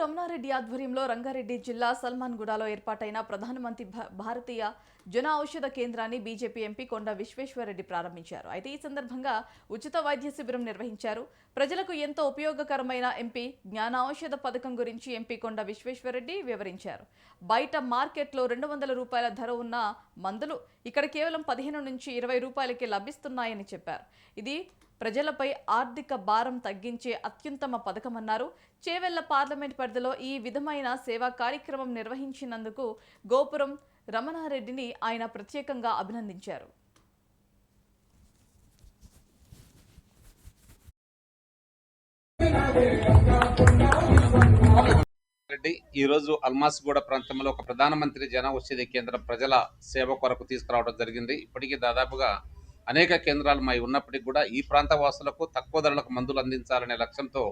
రమణారెడ్డి ఆధ్వర్యంలో రంగారెడ్డి జిల్లా సల్మాన్గూడలో ఏర్పాటైన ప్రధానమంత్రి భా- భారతీయ జన ఔషధ కేంద్రాన్ని బీజేపీ ఎంపీ కొండ విశ్వేశ్వరరెడ్డి ప్రారంభించారు. అయితే ఈ సందర్భంగా ఉచిత వైద్య శిబిరం నిర్వహించారు. ప్రజలకు ఎంతో ఉపయోగకరమైన ఎంపీ జ్ఞాన ఔషధ పథకం గురించి ఎంపీ కొండ విశ్వేశ్వరరెడ్డి వివరించారు. బయట మార్కెట్లో రెండు వందల రూపాయల ధర ఉన్న మందులు ఇక్కడ కేవలం పదిహేను నుంచి ఇరవై రూపాయలకే లభిస్తున్నాయని చెప్పారు. ఇది ప్రజలపై ఆర్థిక భారం తగ్గించే అత్యుత్తమ పథకమన్నారు. చేవెళ్ళ పార్లమెంట్ పరిధిలో ఈ విధమైన సేవా కార్యక్రమం నిర్వహించినందుకు గోపురం రమణారెడ్డిని ఆయన ప్రత్యేకంగా అభినందించారు. రెడ్డి ఈ రోజు అల్మాస్గూడ ప్రాంతంలో ఒక ప్రధానమంత్రి జన ఔషధి కేంద్రం ప్రజల సేవ కొరకు తీసుకురావడం జరిగింది. ఇప్పటికీ దాదాపుగా అనేక కేంద్రాలు మై ఉన్నప్పటికీ కూడా ఈ ప్రాంత వాసులకు తక్కువ ధరలకు మందులు అందించాలనే లక్ష్యంతో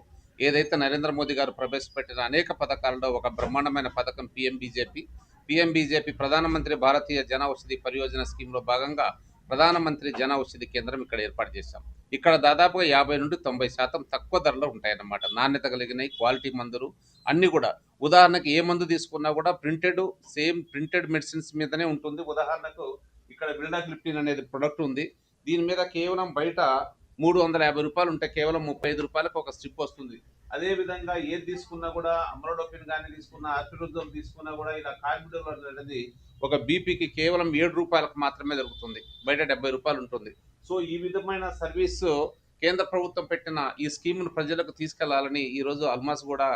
ఏదైతే నరేంద్ర మోదీ గారు ప్రవేశపెట్టిన అనేక పథకాలలో ఒక బ్రహ్మాండమైన పథకం పిఎం బీజేపీ పిఎం బీజేపీ ప్రధానమంత్రి భారతీయ జన ఔషధి పరియోజన స్కీమ్లో భాగంగా ప్రధానమంత్రి జన ఔషధి కేంద్రం ఇక్కడ ఏర్పాటు చేశాం. ఇక్కడ దాదాపుగా యాభై నుండి తొంభై శాతం తక్కువ ధరలో ఉంటాయన్నమాట. నాణ్యత కలిగినవి క్వాలిటీ మందులు అన్నీ కూడా. ఉదాహరణకు ఏ మందు తీసుకున్నా కూడా ప్రింటెడ్ సేమ్ ప్రింటెడ్ మెడిసిన్స్ మీదనే ఉంటుంది. ఉదాహరణకు ఇక్కడ బిల్డాగ్లిప్టిన్ అనేది ప్రొడక్ట్ ఉంది. దీని మీద కేవలం బయట మూడు వందల యాభై రూపాయలు ఉంటే కేవలం ముప్పై ఐదు రూపాయలకు ఒక స్ట్రిప్ వస్తుంది. అదే విధంగా ఏది తీసుకున్నా కూడా అమరోడోపిన్ కానీ తీసుకున్నా అర్పిరుజోల్ తీసుకున్నా కూడా ఇలా కార్బిడోల్ అనేది ఒక బీపీకి కేవలం ఏడు రూపాయలకు మాత్రమే దొరుకుతుంది. బయట డెబ్బై రూపాయలు ఉంటుంది. సో ఈ విధమైన సర్వీస్ కేంద్ర ప్రభుత్వం పెట్టిన ఈ స్కీమ్ను ప్రజలకు తీసుకెళ్ళాలని ఈరోజు అల్మాస్ కూడా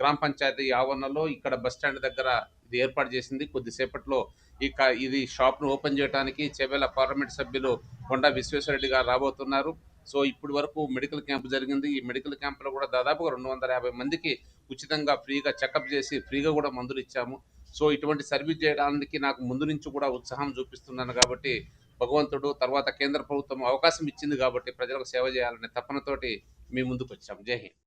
గ్రామ పంచాయతీ ఆవరణలో ఇక్కడ బస్ స్టాండ్ దగ్గర ఇది ఏర్పాటు చేసింది. కొద్దిసేపట్లో ఈ ఇది షాప్ను ఓపెన్ చేయడానికి చెవెల పార్లమెంట్ సభ్యులు కొండా విశ్వేశ్వరరెడ్డి గారు రాబోతున్నారు. సో ఇప్పటి వరకు మెడికల్ క్యాంప్ జరిగింది. ఈ మెడికల్ క్యాంపులో కూడా దాదాపుగా రెండు వందల యాభై మందికి ఉచితంగా ఫ్రీగా చెకప్ చేసి ఫ్రీగా కూడా మందులు ఇచ్చాము. సో ఇటువంటి సర్వీస్ చేయడానికి నాకు ముందు నుంచి కూడా ఉత్సాహం చూపిస్తున్నాను కాబట్టి భగవంతుడు తర్వాత కేంద్ర ప్రభుత్వం అవకాశం ఇచ్చింది కాబట్టి ప్రజలకు సేవ చేయాలనే తపనతోటి మీ ముందుకు వచ్చాం జై హింద్.